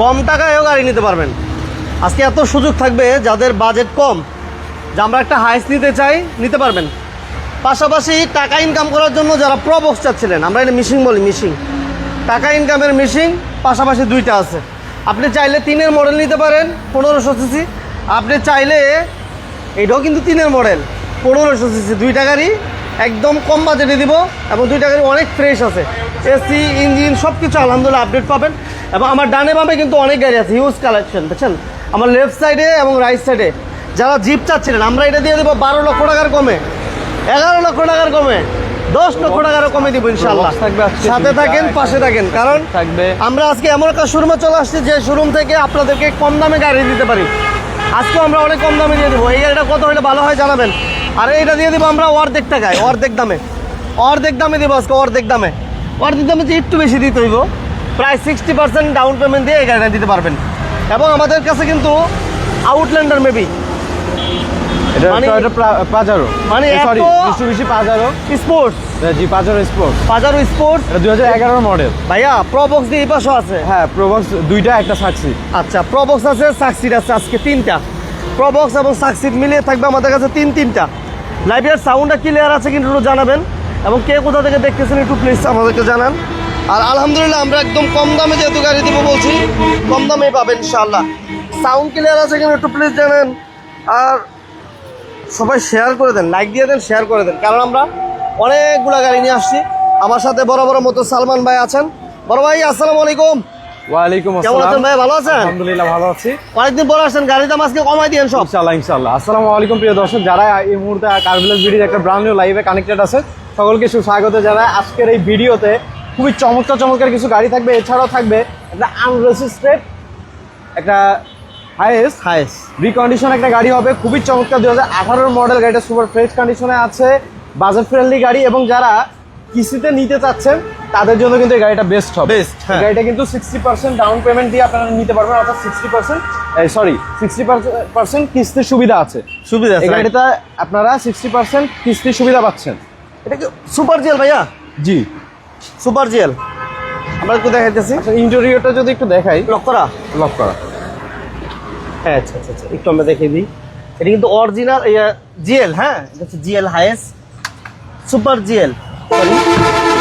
কম টাকায়ও গাড়ি নিতে পারবেন। আজকে এত সুযোগ থাকবে, যাদের বাজেট কম, যে আমরা একটা হাইস নিতে চাই, নিতে পারবেন। পাশাপাশি টাকা ইনকাম করার জন্য যারা প্রবক্স চাচ্ছিলেন, আমরা এটা মিশিং বলি মিশিং টাকা ইনকামের মিশিং পাশাপাশি দুইটা আছে। আপনি চাইলে তিনের মডেল নিতে পারেন, পনেরোশো সিসি আপনি চাইলে, এটাও কিন্তু তিনের মডেল পনেরোশো সিসি দুইটা গাড়ি। একদম কম বাজেটে দিব এবং দুইটা গাড়ি অনেক ফ্রেশ আছে। এসি ইঞ্জিন সব কিছু আলহামদুলিল্লাহ আপডেট পাবেন। এবং আমার ডানে বামে কিন্তু অনেক গাড়ি আছে হিউজ কালেকশন বুঝছেন? আমার লেফট সাইডে এবং রাইট সাইডে যারা জিপ চাচ্ছিলেন আমরা এটা দিয়ে দেবো বারো লক্ষ টাকার কমে। এগারো লক্ষ টাকার কমে। দশ লক্ষ টাকার কমে দিব ইনশাল্লাহ থাকবে সাথে থাকেন পাশে থাকেন। কারণ থাকবে। আমরা আজকে এমন একটা শোরুমে চলে আসছি যে শোরুম থেকে আপনাদেরকে কম দামে গাড়ি দিতে পারি। আজকে আমরা অনেক কম দামে দিয়ে দেবো। এই গাড়িটা কত হলে ভালো হয় জানাবেন। আর এইটা দিয়ে দেবো আমরা অর্ধেক টাকায়, অর্ধেক দামে। অর্ধেক দামে দেবো আজকে, অর্ধেক দামে। অর্ধেক দামে যে একটু বেশি দিতে হইব, প্রায় সিক্সটি পার্সেন্ট ডাউন পেমেন্ট দিয়ে এই গাড়িটা দিতে পারবেন। এবং আমাদের কাছে কিন্তু আউটল্যান্ডার মেবি এটা মানে- টয়োটা পাজারো মানে সরি পাজারো স্পোর্টস। জি পাজারো স্পোর্টস। এটা দুই হাজার মডেল। ভাইয়া প্রবক্স দিয়ে পাশও আছে? হ্যাঁ প্রবক্স দুইটা একটা আচ্ছা প্রবক্স আছে সাকসিড আছে আজকে তিনটা। প্রবক্স এবং সাকসিড মিলিয়ে থাকবে আমাদের কাছে তিন তিনটা। লাইভের সাউন্ডটা ক্লিয়ার আছে কিন্তু একটু জানাবেন। এবং কে কোথা থেকে দেখতেছেন একটু প্লিজ আমাদেরকে জানান। আর আলহামদুলিল্লাহ আমরা একদম কম দামে যেহেতু গাড়ি দেবো বলছি কম দামে পাবেন ইনশাআল্লাহ। সাউন্ড ক্লিয়ার আছে কিনা একটু প্লিজ জানান। আর সবাই শেয়ার করে দেন লাইক দিয়ে দেন শেয়ার করে দেন। কারণ আমরা অনেকগুলা গাড়ি নিয়ে আসছি। আমার সাথে বড় বড় মতো সালমান ভাই আছেন। বড় ভাই আসসালামু আলাইকুম। ওয়ালাইকুম কেমন আছেন আসসালাম ভাই ভালো আছেন? আলহামদুলিল্লাহ ভালো আছি। অনেকদিন পরে আসছেন গাড়ির দাম আজকে কমাই দিয়েন সব। ইনশাআল্লাহ ইনশাআল্লাহ। আসসালামু আলাইকুম প্রিয় দর্শক যারা এই মুহূর্তে ভিডিওর একটা ব্রান্ড নিউ লাইভে কানেক্টেড আছে সকলকে সুস্বাগত জানাই। আজকের এই ভিডিওতে খুবই চমৎকার চমৎকার কিছু গাড়ি থাকবে। এছাড়াও থাকবে একটা আনরেজিস্ট্রেড একটা হাইয়েস্ট হাইস রিকন্ডিশন একটা গাড়ি হবে খুবই চমৎকার দুই হাজার মডেল গাড়িটা সুপার ফ্রেশ কন্ডিশনে আছে বাজার ফ্রেন্ডলি গাড়ি এবং যারা কিস্তিতে নিতে চাচ্ছেন তাদের জন্য কিন্তু এই গাড়িটা বেস্ট হবে। Best, হ্যাঁ। গাড়িটা কিন্তু সিক্সটি পার্সেন্ট ডাউন পেমেন্ট দিয়ে আপনারা নিতে পারবেন অর্থাৎ sixty percent sorry sixty percent কিস্তির সুবিধা আছে। সুবিধা এই আছে গাড়িটা আপনারা সিক্সটি পার্সেন্ট কিস্তির সুবিধা পাচ্ছেন। এটা কি সুপার জেল ভাইয়া? জি। সুপার জেল আমরা একটু দেখাইতেছি। আচ্ছা ইন্টেরিয়রটা যদি একটু দেখাই। লক করা? লক করা। হ্যাঁ আচ্ছা আচ্ছা আচ্ছা। একটু আমরা দেখিয়ে দিই। এটা কিন্তু অরিজিনাল জিএল হ্যাঁ? এটা হচ্ছে জিএল হাইস সুপার জিএল।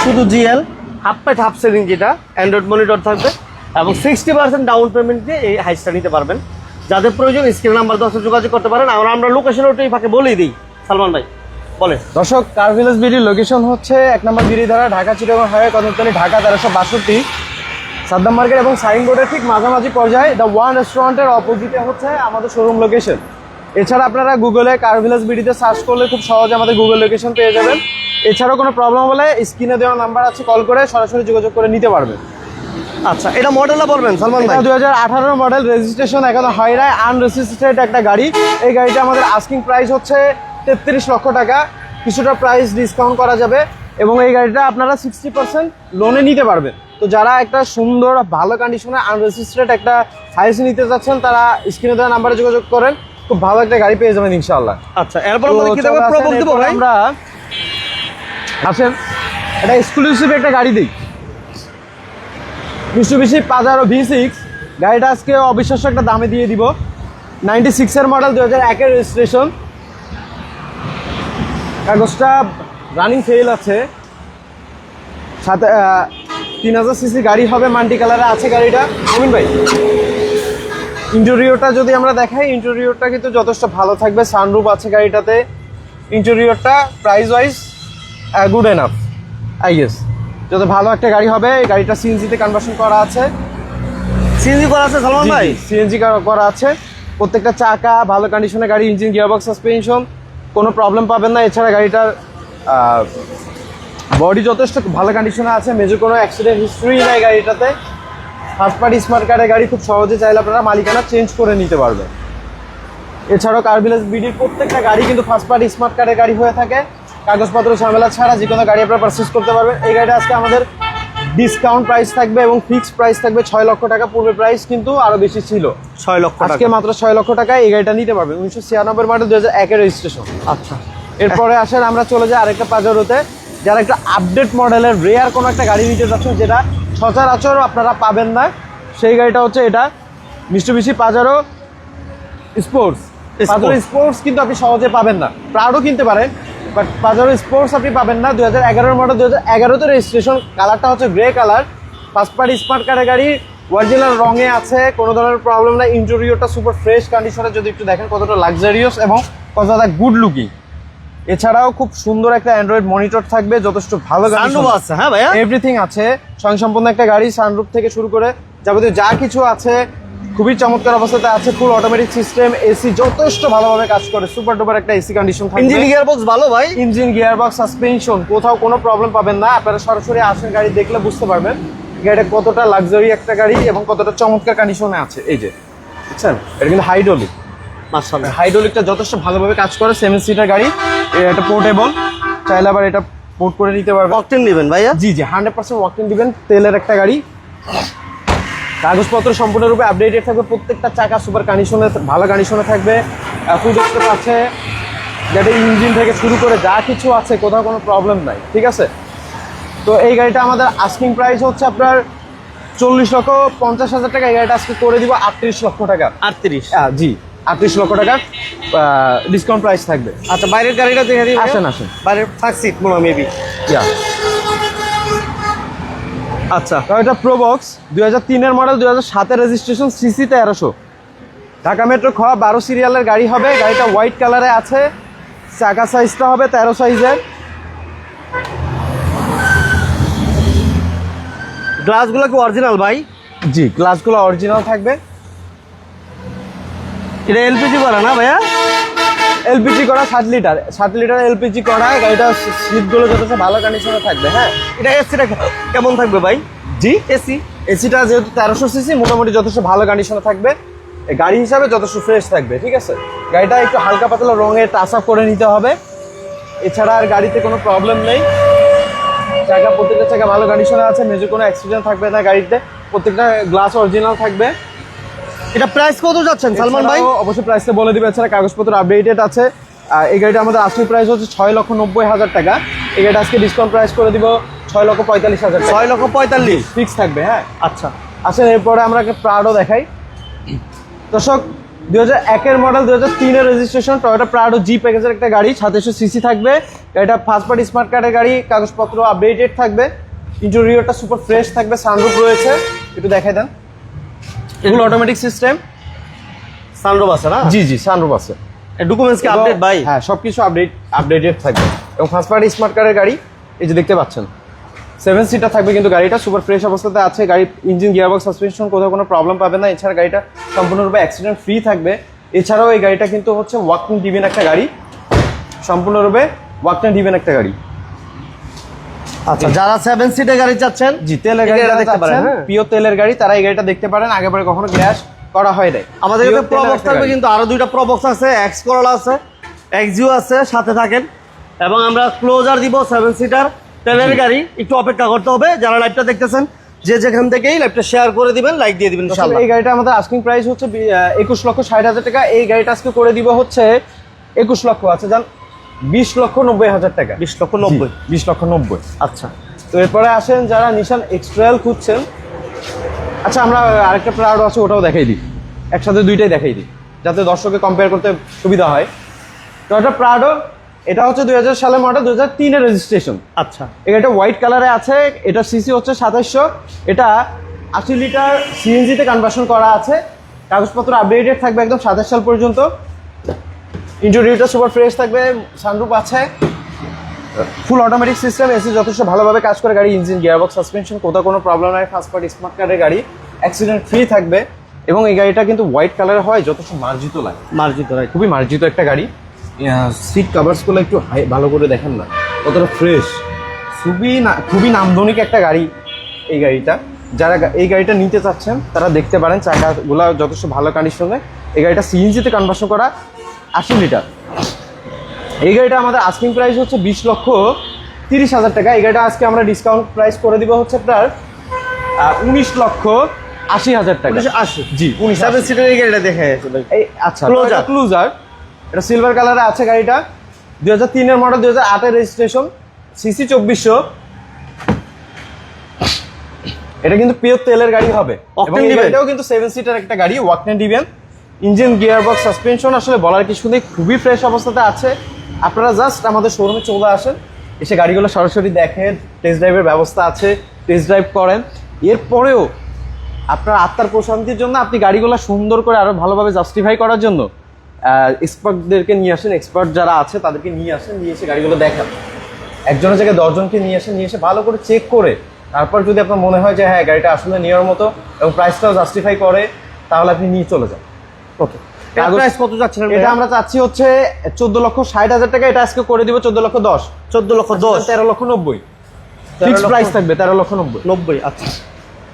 শুধু GL. Half pat half ceiling যেটা। অ্যান্ড্রয়েড মনিটর থাকবে। এবং সিক্সটি পার্সেন্ট ডাউন পেমেন্ট দিয়ে এই হাইসটা নিতে পারবেন। যাদের প্রয়োজন স্ক্রিন নাম্বার দশে যোগাযোগ করতে পারেন। আর আমরা লোকেশন ওটাই ফাঁকে বলেই দিই। সালমান ভাই বলে দর্শক কার ভিলেজ বিডির লোকেশন হচ্ছে এক নম্বর বিড়িধারা ঢাকা, চিটাগং হাইওয়ে, কদমতলী, ঢাকা, তেরোশো বাষট্টি। সাদ্দাম মার্কেট এবং সাইন সাইনবোর্ডের ঠিক মাঝামাঝি পর্যায়ে দ্য ওয়ান রেস্টুরেন্টের অপোজিটে হচ্ছে আমাদের শোরুম লোকেশন এছাড়া আপনারা গুগলে কার ভিলেজ বিডিতে সার্চ করলে খুব সহজে আমাদের গুগল লোকেশন পেয়ে যাবেন। এছাড়াও কোনো প্রবলেম হলে স্ক্রিনে দেওয়া নাম্বার আছে কল করে সরাসরি যোগাযোগ করে নিতে পারবেন। আচ্ছা এটা মডেলটা বলবেন সালমান ভাই? দুই হাজার আঠারো মডেল রেজিস্ট্রেশন এখনও হয় নাই আনরেজিস্ট্রেড একটা গাড়ি। এই গাড়িটা আমাদের আস্কিং প্রাইস হচ্ছে তেত্রিশ লক্ষ টাকা। কিছুটা প্রাইস ডিসকাউন্ট করা যাবে এবং এই গাড়িটা আপনারা সিক্সটি পার্সেন্ট লোনে নিতে পারবেন। তো যারা একটা সুন্দর ভালো কন্ডিশনে আনরেজিস্ট্রেড একটা হাইস নিতে চাচ্ছেন তারা স্ক্রিনে দেওয়া নাম্বারে যোগাযোগ করেন। খুব ভালো একটা গাড়ি পেয়ে যাবেন ইনশাআল্লাহ। আচ্ছা এরপর আমরা আসেন এটা এক্সক্লুসিভ একটা গাড়ি দিই। মিশুবিশি পাজারো ভি সিক্স গাড়িটা আজকে অবিশ্বাস্য একটা দামে দিয়ে দিব। নাইনটি সিক্সের মডেল দু হাজার একের রেজিস্ট্রেশন কাগজটা রানিং ফেল আছে। সাথে তিন হাজার সিসি গাড়ি হবে মাল্টি কালারে আছে গাড়িটা। অমিন ভাই ইন্টেরিয়রটা যদি আমরা দেখাই ইন্টেরিয়রটা কিন্তু যথেষ্ট ভালো থাকবে সানরুফ আছে গাড়িটাতে। ইন্টেরিয়রটা price wise good enough I guess যত ভালো একটা গাড়ি হবে এই গাড়িটা সিএনজিতে কনভার্সন করা আছে। সিএনজি করা আছে সালমান ভাই? সিএনজি করা আছে। প্রত্যেকটা চাকা ভালো কন্ডিশনের গাড়ি ইঞ্জিন গিয়ারবক্স সাসপেনশন কোনো প্রবলেম পাবেন না। এছাড়া গাড়িটার বডি যথেষ্ট ভালো কন্ডিশনে আছে মেজর কোনো অ্যাক্সিডেন্ট হিস্ট্রি নাই গাড়িটাতে। ফার্স্ট পার্টি স্মার্ট কার্ডের গাড়ি খুব সহজে চাইলে আপনারা মালিকানা চেঞ্জ করে নিতে পারবেন। এছাড়াও কার্ভিলেজ বিডির প্রত্যেকটা গাড়ি কিন্তু ফার্স্ট পার্টি স্মার্ট কার্ডের গাড়ি হয়ে থাকে। কাগজপত্র ঝামেলা ছাড়া যে কোনো গাড়ি আপনারা পারচেস করতে পারবেন। এই গাড়িটা আজকে আমাদের ডিসকাউন্ট প্রাইস থাকবে এবং ফিক্সড প্রাইস থাকবে ছয় লক্ষ টাকা। পূর্বে প্রাইস কিন্তু আরও বেশি ছিল। ছয় লক্ষ আজকে মাত্র ছয় লক্ষ টাকায় এই গাড়িটা নিতে পারবেন। উনিশশো ছিয়ানব্বই মডেল দু হাজার একের রেজিস্ট্রেশন আচ্ছা। এরপরে আসেন আমরা চলে যাই আরেকটা পাজারোতে যারা একটা আপডেট মডেলের রেয়ার কোনো একটা গাড়ি নিতে যাচ্ছেন যেটা সচরাচর আপনারা পাবেন না সেই গাড়িটা হচ্ছে এটা Mitsubishi Pajero sports Pajero sports কিন্তু আপনি সহজে পাবেন না। প্রাউডও কিনতে পারেন বাট পাজারো স্পোর্টস আপনি পাবেন না। দু হাজার এগারোর মডেল দু হাজার এগারোতে রেজিস্ট্রেশন কালারটা হচ্ছে grey colour first party smart কারের গাড়ি অরিজিনাল রঙে আছে কোনো ধরনের প্রবলেম নাই। ইন্টেরিয়রটা সুপার ফ্রেশ কন্ডিশনে যদি একটু দেখেন কতটা লাক্সারিয়াস এবং কতটা গুড লুকিং এছাড়াও খুব সুন্দর একটা অ্যান্ড্রয়েড মনিটর থাকবে যথেষ্ট ভালো সানরুফ আছে হ্যাঁ ভাইয়া? এভরিথিং আছে স্বয়ংসম্পন্ন একটা গাড়ি সানরুফ থেকে শুরু করে যাবতীয় যা কিছু আছে খুবই চমৎকার অবস্থাতে আছে ফুল অটোমেটিক সিস্টেম এসি যথেষ্ট ভালোভাবে কাজ করে সুপার ডুপার একটা এসি কন্ডিশন থাকবে। ইঞ্জিন গিয়ার বক্স ভালো ভাই? ইঞ্জিন গিয়ারবক্স সাসপেনশন কোথাও কোনো প্রবলেম পাবেন না আপনারা সরাসরি আসেন গাড়ি দেখলে বুঝতে পারবেন গাড়িটা কতটা লাক্সারি একটা গাড়ি এবং কতটা চমৎকার কন্ডিশনে আছে। এই যে বুঝছেন এটা কিন্তু হাইড্রোলিক হাইড্রোলিকটা যথেষ্ট ভালোভাবে কাজ করে সেভেন সিটার গাড়ি। এটা পোর্টেবল চাইলে আবার এটা পোর্ট করে নিতে পারবে। অকটেন নেবেন ভাইয়া? জি জি হান্ড্রেড পার্সেন্ট ওয়াকিং দিবেন। তেলের একটা গাড়ি। কাগজপত্র সম্পূর্ণরূপে আপডেটেড থাকবে। প্রত্যেকটা চাকা সুপার কন্ডিশনে ভালো কন্ডিশনে থাকবে। ফুড স্টেপ আছে যাতে ইঞ্জিন থেকে শুরু করে যা কিছু আছে কোথাও কোনো প্রবলেম নাই ঠিক আছে? তো এই গাড়িটা আমাদের আস্কিং প্রাইস হচ্ছে আপনার চল্লিশ লক্ষ পঞ্চাশ হাজার টাকা। এই গাড়িটা আজকে করে দিব আটত্রিশ লক্ষ টাকা। আটত্রিশ। হ্যাঁ জি। আটত্রিশ লক্ষ টাকা ডিসকাউন্ট প্রাইস থাকবে। আচ্ছা বাইরের গাড়িটা দেখে দিই আসেন, আসেন। বাইরের থাকছি মনে মেবি ইয়া। আচ্ছা এটা প্রোবক্স দুই হাজার তিনের মডেল দুই হাজার সাতের রেজিস্ট্রেশন সিসি তেরোশো। ঢাকা মেট্রো খ বারো সিরিয়ালের গাড়ি হবে। গাড়িটা হোয়াইট কালারে আছে। চাকা সাইজটা হবে তেরো সাইজের গ্লাসগুলো কি অরিজিনাল ভাই? জি গ্লাসগুলো অরিজিনাল থাকবে। এটা এলপিজি করা না ভাইয়া? এলপিজি করা সাত লিটার। সাত লিটার এলপিজি করা গাড়িটা সিটগুলো যথেষ্ট ভালো কন্ডিশনে থাকবে হ্যাঁ? এটা এসিটা কেমন থাকবে ভাই? জি? এসি? এসিটা যেহেতু তেরোশো সিসি মোটামুটি যথেষ্ট ভালো কন্ডিশনে থাকবে। গাড়ি হিসাবে যথেষ্ট ফ্রেশ থাকবে ঠিক আছে? গাড়িটা একটু হালকা পাতলা রঙের টাচ আপ করে নিতে হবে। এছাড়া আর গাড়িতে কোনো প্রবলেম নেই। চাকা প্রত্যেকটা চাকা ভালো কন্ডিশনে আছে মেজর কোনো অ্যাক্সিডেন্ট থাকবে না গাড়িতে। প্রত্যেকটা গ্লাস অরিজিনাল থাকবে। এটা প্রাইস কত যাচ্ছেন সালমান ভাই? অবশ্যই প্রাইসটা বলে দিবে এছাড়া কাগজপত্র আপডেটেড আছে। আর এই গাড়িটা আমাদের আসল প্রাইস হচ্ছে ছয় লক্ষ নব্বই হাজার টাকা। এই গাড়িটা আজকে ডিসকাউন্ট প্রাইস করে দিব ছয় লক্ষ পঁয়তাল্লিশ হাজার টাকা। ছয় লক্ষ পঁয়তাল্লিশ। ফিক্স থাকবে হ্যাঁ? আচ্ছা। আসেন এরপরে আমরা একটা প্রাডো দেখাই। দর্শক দুই হাজার একের মডেল দুই হাজার তিনের রেজিস্ট্রেশন টয়োটা প্রাডো জি প্যাকেজের একটা গাড়ি সাতাশশো সিসি থাকবে। এটা ফার্স্ট পার্টি স্মার্ট কার্ডের গাড়ি কাগজপত্র আপডেটেড থাকবে। ইন্টেরিয়রটা সুপার ফ্রেশ থাকবে সানরুফ রয়েছে। একটু দেখাই দেন। এগুলো অটোমেটিক সিস্টেম সানরুফ আছে না? জি জি সানরুফ আছে। ডকুমেন্টস কি আপডেট ভাই হ্যাঁ সবকিছু আপডেট আপডেটেড থাকবে। এবং ফার্স্ট পার্টি স্মার্ট কারের গাড়ি এই যে দেখতে পাচ্ছেন। সেভেন সিটার থাকবে কিন্তু গাড়িটা সুপার ফ্রেশ অবস্থাতে আছে। গাড়ি ইঞ্জিন গিয়ারবক্স সাসপেনশন কোথাও কোনো প্রবলেম পাবে না। এছাড়া গাড়িটা সম্পূর্ণরূপে অ্যাক্সিডেন্ট ফ্রি থাকবে। এছাড়াও এই গাড়িটা কিন্তু হচ্ছে ওয়াকিং ডিভেন একটা গাড়ি। সম্পূর্ণরূপে ওয়াকিং ডিভেন একটা গাড়ি। আচ্ছা যারা সেভেন সিটের গাড়ি চাচ্ছেন জি তেলের গাড়ি গাড়িটা দেখতে পারেন হ্যাঁ। পিও তেলের গাড়ি তারা এই গাড়িটা দেখতে পারেন। আগেবারে কখনো গ্যাস করা হয় নাই। আমাদের কাছে প্রবক্স থাকবে কিন্তু আরও দুইটা প্রবক্স আছে এক্স করলা আছে এক্সিও আছে সাথে থাকেন। এবং আমরা ক্লোজার দিব সেভেন সিটার তেলের গাড়ি। একটু অপেক্ষা করতে হবে যারা লাইভটা দেখতেছেন যে যেখান থেকেই লাইভটা শেয়ার করে দিবেন লাইক দিয়ে দিবেন ইনশাআল্লাহ। এই গাড়িটা আমাদের আস্কিং প্রাইস হচ্ছে একুশ লক্ষ ষাট হাজার টাকা। এই গাড়িটা আজকে করে দিব হচ্ছে একুশ লক্ষ। আছে যান বিশ লক্ষ নব্বই হাজার টাকা। বিশ লক্ষ নব্বই? বিশ লক্ষ নব্বই। আচ্ছা। তো এরপরে আসেন যারা নিশান এক্সট্রায়াল খুঁজছেন। আচ্ছা আমরা আরেকটা প্রাউড আছে ওটাও দেখাই দিই। একসাথে দুইটাই দেখাই দিই যাতে দর্শকে কম্পেয়ার করতে সুবিধা হয়। তো এটা প্রাউডো এটা হচ্ছে দুই হাজার সালের মডেল দুই হাজার তিনের রেজিস্ট্রেশন আচ্ছা। এটা হোয়াইট কালারে আছে এটা সিসি হচ্ছে সাতাশশো এটা আশি লিটার সিএনজিতে কনভার্সন করা আছে। কাগজপত্র আপডেটেড থাকবে একদম সাতাশ সাল পর্যন্ত। ইন্টেরিয়রটা সুপার ফ্রেশ থাকবে সানরুফ আছে। ফুল অটোমেটিক সিস্টেম এসি যথেষ্ট ভালোভাবে কাজ করে গাড়ি ইঞ্জিন গিয়ারবক্স সাসপেনশন কোথাও কোনো প্রবলেম নাই ফার্স্ট পার্টি স্মার্ট কার্ডের গাড়ি অ্যাক্সিডেন্ট ফ্রি থাকবে। এবং এই গাড়িটা কিন্তু হোয়াইট কালারের হয় যথেষ্ট মার্জিত লাগে। মার্জিত রাইট খুবই মার্জিত একটা গাড়ি। সিট কাভার্সগুলো একটু হাই- ভালো করে দেখেন না কতটা ফ্রেশ খুবই না খুবই নামধনিক একটা গাড়ি এই গাড়িটা। যারা এই গাড়িটা নিতে চাচ্ছেন তারা দেখতে পারেন চাকাগুলো যথেষ্ট ভালো কন্ডিশনে এই গাড়িটা সিএনজিতে কনভার্সন করা আশি লিটার। এই গাড়িটা আমাদের আস্কিং প্রাইস হচ্ছে বিশ লক্ষ তিরিশ হাজার টাকা। এই গাড়িটা আজকে আমরা ডিসকাউন্ট প্রাইস করে দিব হচ্ছে আপনার উনিশ লক্ষ আশি হাজার টাকা। আশি? জি উনিশ সেভেন সিটের এই গাড়িটা দেখে এই আচ্ছা. ক্লোজার ক্লুজার এটা সিলভার কালারে আছে গাড়িটা। দুই হাজার তিনের মডেল দুই হাজার আটের রেজিস্ট্রেশন সিসি চব্বিশশো। এটা কিন্তু পিওর তেলের গাড়ি হবে। এই কিন্তু সেভেন সিটার একটা গাড়ি ওয়াকটেন দিবেন। ইঞ্জিন গিয়ার বক্স সাসপেনশন আসলে বলার কিছু নেই, খুবই ফ্রেশ অবস্থাতে আছে। আপনারা জাস্ট আমাদের শোরুমে চলে আসেন, এসে গাড়িগুলো সরাসরি দেখেন টেস্ট ড্রাইভের ব্যবস্থা আছে টেস্ট ড্রাইভ করেন। এরপরেও আপনার আত্মার প্রশান্তির জন্য আপনি গাড়িগুলো সুন্দর করে আরও ভালোভাবে জাস্টিফাই করার জন্য এক্সপার্টদেরকে নিয়ে আসেন এক্সপার্ট যারা আছে তাদেরকে নিয়ে আসেন, নিয়ে এসে গাড়িগুলো দেখান। একজনের জায়গায় দশজনকে নিয়ে আসেন, নিয়ে এসে ভালো করে চেক করে, তারপর যদি আপনার মনে হয় যে হ্যাঁ গাড়িটা আসলে নেওয়ার মতো এবং প্রাইসটাও জাস্টিফাই করে, তাহলে আপনি নিয়ে চলে যান। ওকে প্রাইস কত যাচ্ছিলেন এটা আমরা চাচ্ছি হচ্ছে চোদ্দ লক্ষ ষাট হাজার টাকা এটা আজকে করে দিব চোদ্দ লক্ষ দশ। চোদ্দ লক্ষ লক্ষ ফিক্সড প্রাইস থাকবে তেরো লক্ষ নব্বই। নব্বই আচ্ছা।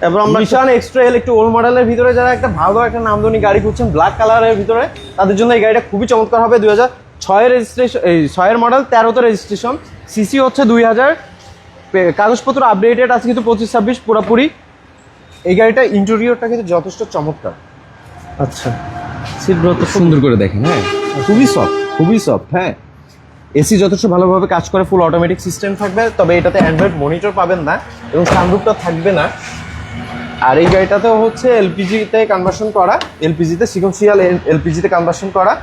এবার আমরা নিশান এক্সট্রা এল একটু ওল্ড মডেলের ভিতরে যারা একটা ভালো একটা নামদানি গাড়ি খুঁজছেন ব্ল্যাক কালারের ভিতরে তাদের জন্য এই গাড়িটা খুবই চমৎকার হবে। দুই হাজার ছয়ের রেজিস্ট্রেশন এই ছয়ের মডেল তেরোতে রেজিস্ট্রেশন সিসি হচ্ছে দুই হাজার। কাগজপত্র আপডেটেড আছে কিন্তু পঁচিশ ছাব্বিশ পুরোপুরি। এই গাড়িটা ইন্টেরিয়রটা কিন্তু যথেষ্ট চমৎকার। আচ্ছা। সিট সুন্দর করে দেখেন হ্যাঁ। খুবই সফট খুবই সফট হ্যাঁ। এসি যথেষ্ট ভালোভাবে কাজ করে ফুল অটোমেটিক সিস্টেম থাকবে তবে এটাতে অ্যান্ড্রয়েড মনিটর পাবেন না এবং সানরুফটা থাকবে না। আর এই গাড়িটাতেও হচ্ছে এলপিজিতে কনভার্সন করা এলপিজিতে সিকোয়েন্সিয়াল এলপিজিতে কনভার্সন করা।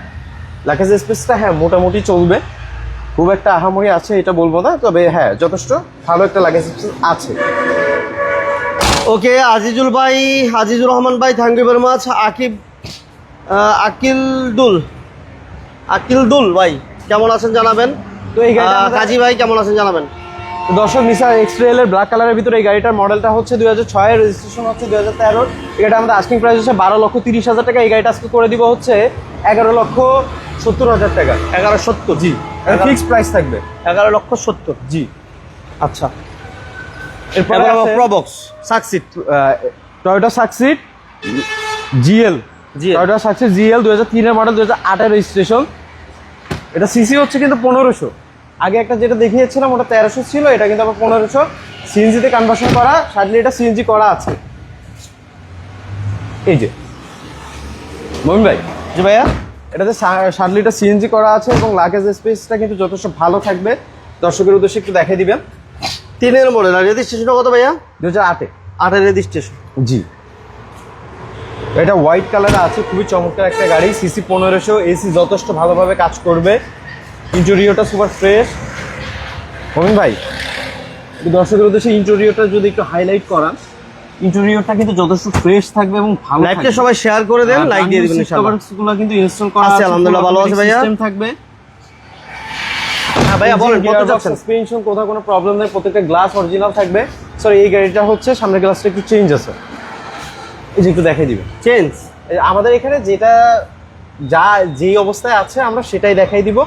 লাকেজ স্পেসটা হ্যাঁ মোটামুটি চলবে। খুব একটা আহামরি আছে এটা বলব না তবে হ্যাঁ যথেষ্ট ভালো একটা লাকেজ স্পেস আছে। ওকে আজিজুল ভাই আজিজুর রহমান ভাই thank you very much Akib Akil দুল। আকিল দুল ভাই কেমন আছেন জানাবেন? তো এই কাজী ভাই কেমন আছেন জানাবেন? দর্শক নিসা এক্সট্রেল এর ব্ল্যাক কালারের ভিতরে এই গাড়িটার মডেলটা হচ্ছে দুই হাজার ছয়ের রেজিস্ট্রেশন হচ্ছে দুই হাজার তেরোর এটা আমাদের আস্কিং প্রাইস হচ্ছে বারো লক্ষ তিরিশ হাজার টাকা। এই গাড়িটা আজকে করে দিব হচ্ছে এগারো লক্ষ সত্তর হাজার টাকা। এগারো সত্তর জি। ফিক্সড প্রাইস থাকবে। এগারো লক্ষ সত্তর জি। আচ্ছা। এরপর Probox Succeed Toyota Succeed GL Toyota Succeed GL দু হাজার তিনের মডেল দু হাজার আটের রেজিস্ট্রেশন এটা সিসি হচ্ছে কিন্তু পনেরোশো। আগে একটা যেটা দেখিয়েছিলাম ওটা তেরোশো ছিল এটা কিন্তু আবার পনেরোশো। সিএনজিতে কনভার্সন করা সার্টলি এটা সিএনজি করা আছে। এই যে। মমিন ভাই। জি ভাইয়া। এটাতে ষাট লিটার সিএনজি করা আছে এবং লাগেজ স্পেসটা কিন্তু যথেষ্ট ভালো থাকবে। দর্শকের উদ্দেশ্যে একটু দেখিয়ে দিবেন। তিনের মডেল আর রেজিস্ট্রেশনটা কত ভাইয়া? দু হাজার আটে। আটের রেজিস্ট্রেশন জি। এটা হোয়াইট কালারে আছে খুবই চমৎকার একটা গাড়ি সিসি পনেরোশো এসি যথেষ্ট ভালোভাবে কাজ করবে। ইন্টেরিয়রটা সুপার ফ্রেশ মমিন ভাই দর্শকের উদ্দেশ্যে ইন্টেরিয়রটা যদি একটু হাইলাইট করা ইন্টেরিয়রটা কিন্তু যথেষ্ট ফ্রেশ থাকবে এবং ভালো লাইভটা সবাই শেয়ার করে দেন লাইক দিয়ে দিবেন ইনশাআল্লাহ। গুলো কিন্তু ইনস্টল করা আছে, আলহামদুলিল্লাহ, ভালো আছে ভাইয়া। সিস্টেম থাকবে। হ্যাঁ ভাইয়া বলেন কত যাচ্ছেন? সাসপেনশন কোথাও কোনো প্রবলেম নেই প্রত্যেকটা গ্লাস অরিজিনাল থাকবে। সরি এই গাড়িটা হচ্ছে সামনের গ্লাসটা একটু চেঞ্জ আছে। এই যে একটু দেখাই দিবেন। চেঞ্জ আমাদের এখানে যেটা যা যেই অবস্থায় আছে আমরা সেটাই দেখাই দিব।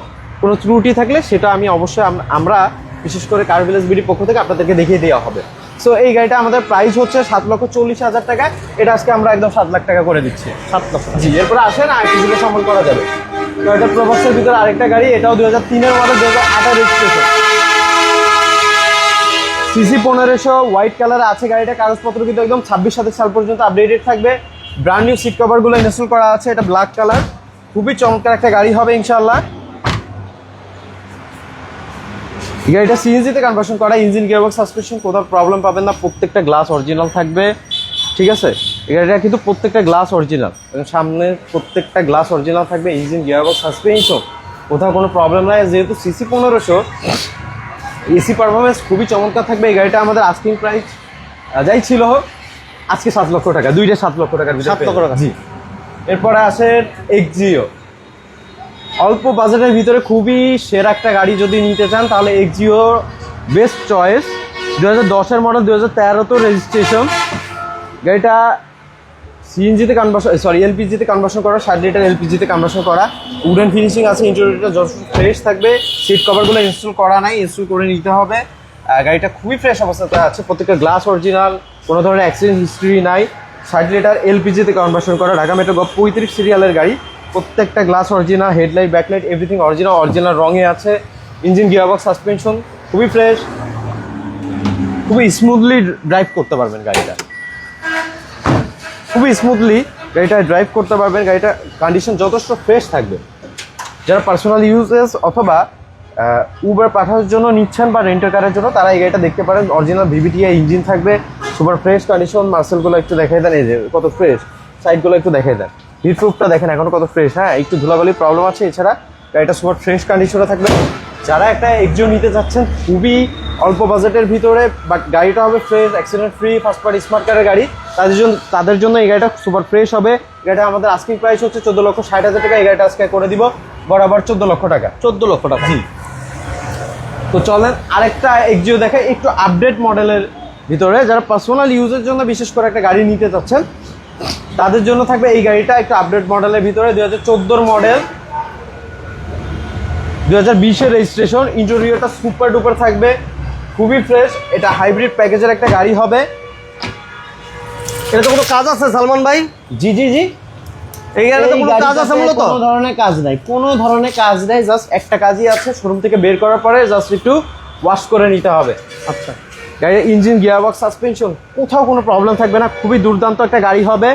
কোনো ত্রুটি থাকলে সেটা আমি অবশ্যই আমরা বিশেষ করে কার ভিলেজ বিডির পক্ষ থেকে আপনাদেরকে দেখিয়ে দেওয়া হবে। সো এই গাড়িটা আমাদের প্রাইস হচ্ছে সাত লক্ষ চল্লিশ হাজার টাকা। এটা আজকে আমরা একদম সাত লাখ টাকা করে দিচ্ছি। সাত লক্ষ জি এরপরে আসেন আর কিছুগুলো সম্মান করা যাবে। তো এটা প্রবাসের ভিতরে আরেকটা গাড়ি এটাও দু হাজার তিনের মডেল দু হাজার আঠারো রেজিস্ট্রেশন সিসি পনেরোশো হোয়াইট কালার আছে গাড়িটা, কাগজপত্র কিন্তু একদম ছাব্বিশ, সাতাশ সাল পর্যন্ত আপডেটেড থাকবে। ব্র্যান্ড নিউ সিট কভারগুলো ইনস্টল করা আছে, এটা ব্ল্যাক কালার খুবই চমৎকার একটা গাড়ি হবে ইনশাল্লাহ গাড়িটা সিএনজিতে কনভার্সন করা ইঞ্জিন গিয়ারবক্স সাসপেনশন কোথাও প্রবলেম পাবেন না, প্রত্যেকটা গ্লাস অরিজিনাল থাকবে। ঠিক আছে? গাড়িটা কিন্তু প্রত্যেকটা গ্লাস অরিজিনাল এবং সামনের প্রত্যেকটা গ্লাস অরিজিনাল থাকবে ইঞ্জিন গিয়ারবক্স সাসপেনশন কোথাও কোনো প্রবলেম নাই, যেহেতু সিসি পনেরোশো এসি পারফরমেন্স খুবই চমৎকার থাকবে। এই গাড়িটা আমাদের আস্কিং প্রাইস যাই ছিল আজকে সাত লক্ষ টাকা দুইটা সাত লক্ষ টাকার সাত লক্ষ টাকা। জি। এরপরে আসে এক্সিও অল্প বাজেটের ভিতরে খুবই সেরা একটা গাড়ি যদি নিতে চান তাহলে এক্সিও বেস্ট চয়েস দু হাজার দশের মডেল দু হাজার তেরোতে রেজিস্ট্রেশন গাড়িটা সিএনজিতে কনভার্সন সরি এলপিজিতে কনভার্সন করা, ষাট লিটার এলপিজিতে কনভার্সন করা। উডেন ফিনিশিং আছে ইন্টেরিয়রটা যথেষ্ট ফ্রেশ থাকবে। সিট কভারগুলো ইনস্টল করা নাই ইনস্টল করে নিতে হবে। গাড়িটা খুবই ফ্রেশ অবস্থাতে আছে, প্রত্যেকটা গ্লাস অরিজিনাল কোনো ধরনের অ্যাক্সিডেন্ট হিস্ট্রি নাই। ষাট লিটার এলপিজিতে কনভার্সন করা, ঢাকা মেট্রো গপ পঁয়ত্রিশ সিরিয়ালের গাড়ি। প্রত্যেকটা glass original headlight backlight everything original original রঙে আছে। ইঞ্জিন গিয়ারবক্স সাসপেনশন খুবই ফ্রেশ খুবই স্মুথলি ড্রাইভ করতে পারবেন গাড়িটা। খুবই স্মুথলি গাড়িটা ড্রাইভ করতে পারবেন। গাড়িটা কন্ডিশন যথেষ্ট ফ্রেশ থাকবে। যারা পার্সোনাল ইউজেস অথবা উবার পাঠানোর জন্য নিচ্ছেন বা রেন্টার কারের জন্য, তারা এই গাড়িটা দেখতে পারেন। অরিজিনাল ভিভিটিআই ইঞ্জিন থাকবে। সুপার ফ্রেশ কন্ডিশন মার্সেলগুলো একটু দেখাই দেন। এই যে কত ফ্রেশ সাইডগুলো একটু দেখাই দেন। হিট প্রুফটা দেখেন এখন কত ফ্রেশ হ্যাঁ একটু ধুলাবালি প্রবলেম আছে। এছাড়া গাড়িটা সুপার ফ্রেশ কন্ডিশনে থাকবে। যারা একটা এক্সিও নিতে চাচ্ছেন, খুবই অল্প বাজেটের ভিতরে বাট গাড়িটা হবে fresh accident free first party smart কারের গাড়ি। তাদের জন্য তাদের জন্য এই গাড়িটা সুপার ফ্রেশ হবে। গাড়িটা আমাদের আস্কিং প্রাইস হচ্ছে চোদ্দ লক্ষ ষাট হাজার টাকা এই গাড়িটা আজকে করে দিব বরাবর চোদ্দ লক্ষ টাকা। চোদ্দ লক্ষ টাকা। জি। তো চলেন আরেকটা এক্সিও দেখে একটু আপডেট মডেলের ভিতরে। যারা পার্সোনাল ইউজের জন্য বিশেষ করে একটা গাড়ি নিতে চাচ্ছেন তাদের জন্য থাকবে এই গাড়িটা একটু আপডেট মডেলের ভিতরে দুই হাজার চোদ্দোর মডেল দু হাজার বিশের রেজিস্ট্রেশন ইন্টেরিয়রটা সুপার ডুপার থাকবে। খুবই ফ্রেশ এটা হাইব্রিড প্যাকেজের একটা গাড়ি হবে। এটা তো কোনো কাজ আছে সালমান ভাই? জি জি জি। এই গাড়িতে কোনো কাজ আছে মূলত? কোনো ধরনের কাজ নাই কোনো ধরনের কাজ নাই জাস্ট একটা কাজই আছে শোরুম থেকে বের করার পরে জাস্ট একটু ওয়াশ করে নিতে হবে। আচ্ছা। গাড়ির ইঞ্জিন গিয়ারবক্স সাসপেনশন কোথাও কোনো প্রবলেম থাকবে না খুবই দুর্দান্ত একটা গাড়ি হবে।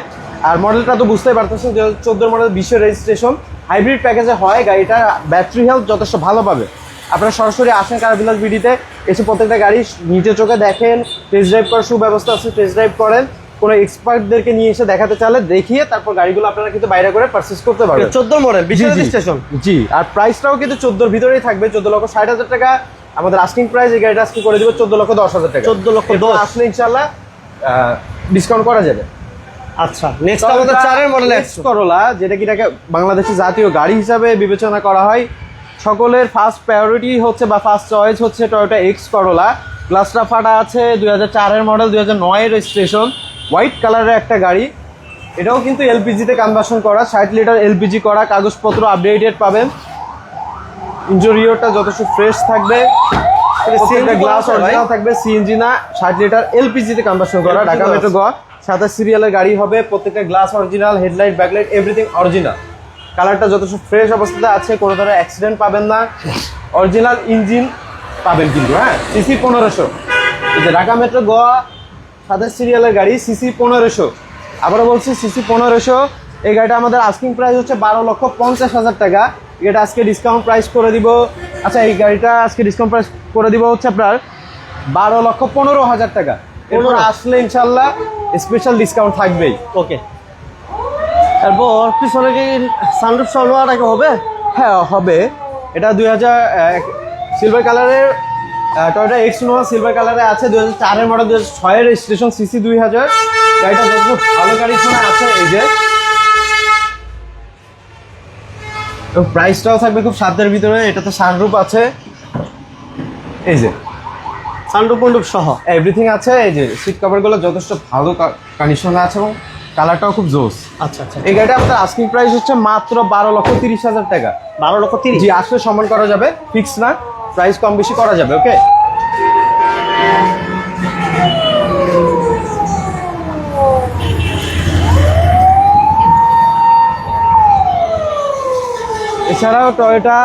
আর মডেলটা তো বুঝতেই পারতেছেন যে চোদ্দোর মডেল বিশের রেজিস্ট্রেশন হাইব্রিড প্যাকেজে হয় গাড়িটা ব্যাটারি হেলথ যথেষ্ট ভালো পাবে। আপনারা সরাসরি আসেন কার বিলাস বিডিতে এসে প্রত্যেকটা গাড়ি নিজে চোখে দেখেন টেস্ট ড্রাইভ করার সুব্যবস্থা আছে টেস্ট ড্রাইভ করেন। কোনো এক্সপার্টদেরকে নিয়ে এসে দেখাতে চাইলে দেখিয়ে তারপর গাড়িগুলো আপনারা কিন্তু বাইরে করে পারচেস করতে পারবেন। চোদ্দ মডেল। স্টেশন। জি আর প্রাইসটাও কিন্তু চোদ্দোর ভিতরেই থাকবে চোদ্দ লক্ষ ষাট হাজার টাকা। আমাদের আস্কিং প্রাইস এই গাড়িটা আজকে করে দিব চোদ্দ লক্ষ দশ হাজার টাকা। 14 লক্ষ 10 আসলে ইনশাল্লাহ ডিসকাউন্ট করা যাবে। আচ্ছা নেক্সট আমাদের চারের মডেল এক্স করোলা যেটা কিটাকে বাংলাদেশের জাতীয় গাড়ি হিসাবে বিবেচনা করা হয় সকলের ফার্স্ট প্রায়োরিটি হচ্ছে বা ফার্স্ট চয়েস হচ্ছে টয়োটা এক্স করোলা গ্লাসটা ফাটা আছে দুই হাজার চারের মডেল দুই হাজার নয়ের রেজিস্ট্রেশন হোয়াইট কালারের একটা গাড়ি। এটাও কিন্তু এলপিজিতে কনভার্সন করা। ষাট লিটার এলপিজি করা। কাগজপত্র আপডেটেড পাবেন। ইন্টেরিয়রটা যথেষ্ট ফ্রেশ থাকবে। গ্লাস অরিজিনাল থাকবে। সিএনজি না ষাট লিটার এলপিজিতে কনভার্সন করা। ঢাকা। মেট্রো গ সাতাশ সিরিয়ালের গাড়ি হবে। প্রত্যেকটা glass original headlight backlight everything original কালারটা যথেষ্ট ফ্রেশ অবস্থাতে আছে কোনো ধরনের অ্যাক্সিডেন্ট পাবেন না। অরিজিনাল ইঞ্জিন পাবেন কিন্তু হ্যাঁ? সিসি পনেরোশো। এই যে ঢাকা মেট্রো গোয়া সাতাশ সিরিয়ালের গাড়ি সিসি পনেরোশো। আবারও বলছি সিসি পনেরোশো। এই গাড়িটা আমাদের আস্কিং প্রাইস হচ্ছে বারো লক্ষ পঞ্চাশ হাজার টাকা। এটা আজকে ডিসকাউন্ট প্রাইস করে দিব। আচ্ছা এই গাড়িটা আজকে ডিসকাউন্ট প্রাইস করে দিব হচ্ছে আপনার বারো লক্ষ পনেরো হাজার টাকা। এরপর আসলে ইনশাল্লাহ স্পেশাল ডিসকাউন্ট থাকবেই। ওকে তারপর পিছনে কি সানরুফ আগে হবে? হ্যাঁ হবে। এটা দু হাজার এক সিলভার কালারের টয়টা এক্স নোয়া সিলভার কালারে আছে দুই হাজার চারের মডেল দুই হাজার ছয়ের রেজিস্ট্রেশন সিসি দুই হাজার। গাড়িটা যত ভালো গাড়ির সময় আছে এই যে। প্রাইসটাও থাকবে খুব সাধ্যের ভিতরে এটাতে সানরুপ আছে। এই যে। সানরুফ মন্ডুপ সহ। এভরিথিং আছে এই যে সিট কভারগুলো যথেষ্ট ভালো কন্ডিশনে আছে এবং কালারটাও খুব জোস। আচ্ছা আচ্ছা। এই গাড়িটা আমাদের আস্কিং প্রাইস হচ্ছে মাত্র বারো লক্ষ তিরিশ হাজার টাকা। বারো লক্ষ তিরিশ? জি আসলে সম্মান করা যাবে ফিক্স না প্রাইস কম বেশি করা যাবে ওকে এছাড়াও টয়োটা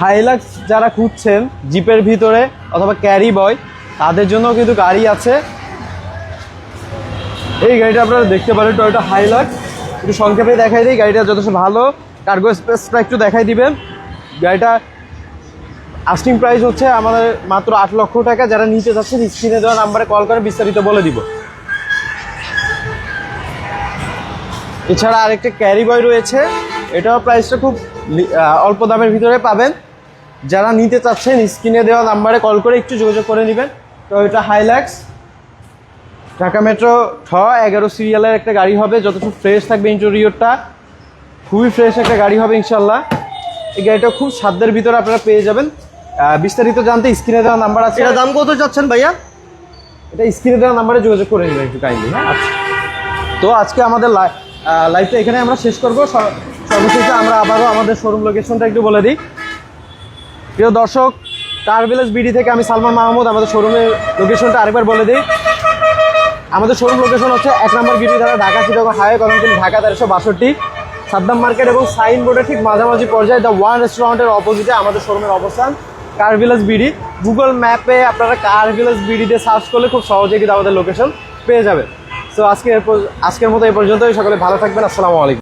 হাইলাক্স যারা খুঁজছেন জিপের ভিতরে অথবা ক্যারি বয় তাদের জন্য কিন্তু গাড়ি আছে। এই গাড়িটা আপনারা দেখতে পারেন টয়োটা হাইলাক্স একটু সংক্ষেপে দেখাই দিই, গাড়িটা যথেষ্ট ভালো। কার্গো স্পেসটা একটু দেখাই দিবেন। গাড়িটা আস্টিং প্রাইস হচ্ছে আমাদের মাত্র আট লক্ষ টাকা। যারা নিতে চাচ্ছেন স্ক্রিনে দেওয়া নাম্বারে কল করে বিস্তারিত বলে দিব। এছাড়া আরেকটা ক্যারি বয় রয়েছে। এটাও প্রাইসটা খুব অল্প দামের ভিতরে পাবেন। যারা নিতে চাচ্ছেন স্ক্রিনে দেওয়া নাম্বারে কল করে একটু যোগাযোগ করে নেবেন। তো এটা হাইল্যাক্স ঢাকা মেট্রো ঠ এগারো সিরিয়ালের একটা গাড়ি হবে যতটুকু ফ্রেশ থাকবে ইন্টেরিয়রটা খুবই ফ্রেশ একটা গাড়ি হবে ইনশাল্লাহ। এই গাড়িটা খুব সাধ্যের ভিতরে আপনারা পেয়ে যাবেন। বিস্তারিত জানতে স্ক্রিনে দেওয়া নাম্বার আছে। এটা দাম কত চাচ্ছেন ভাইয়া? এটা স্ক্রিনে দেওয়া নাম্বারে যোগাযোগ করে নেবেন একটু কাইন্ডলি হ্যাঁ? আচ্ছা। তো আজকে আমাদের লাইভটা এখানে আমরা শেষ করব। সর্বশেষে আমরা আবারও আমাদের শোরুম লোকেশনটা একটু বলে দিই। প্রিয় দর্শক কার ভিলেজ বিডি থেকে আমি সালমান মাহমুদ আমাদের শোরুমের লোকেশনটা আরেকবার বলে দিই। আমাদের শোরুম লোকেশন হচ্ছে এক নম্বর গিরি ধারা ঢাকা চিটাগো হাইওয়ে কদমতলী, ঢাকা তেরোশো বাষট্টি। সাদ্দাম মার্কেট এবং সাইন বোর্ডের ঠিক মাঝামাঝি পর্যায়ে দ্য ওয়ান রেস্টুরেন্টের অপোজিটে আমাদের শোরুমের অবস্থান কার ভিলেজ বিডি গুগল ম্যাপে আপনারা কার ভিলেজ বিডিতে সার্চ করলে খুব সহজেই কিন্তু আমাদের লোকেশন পেয়ে যাবে তো আজকে আজকের মতো এই পর্যন্তই। সকলে ভালো থাকবেন। আসসালামু আলাইকুম।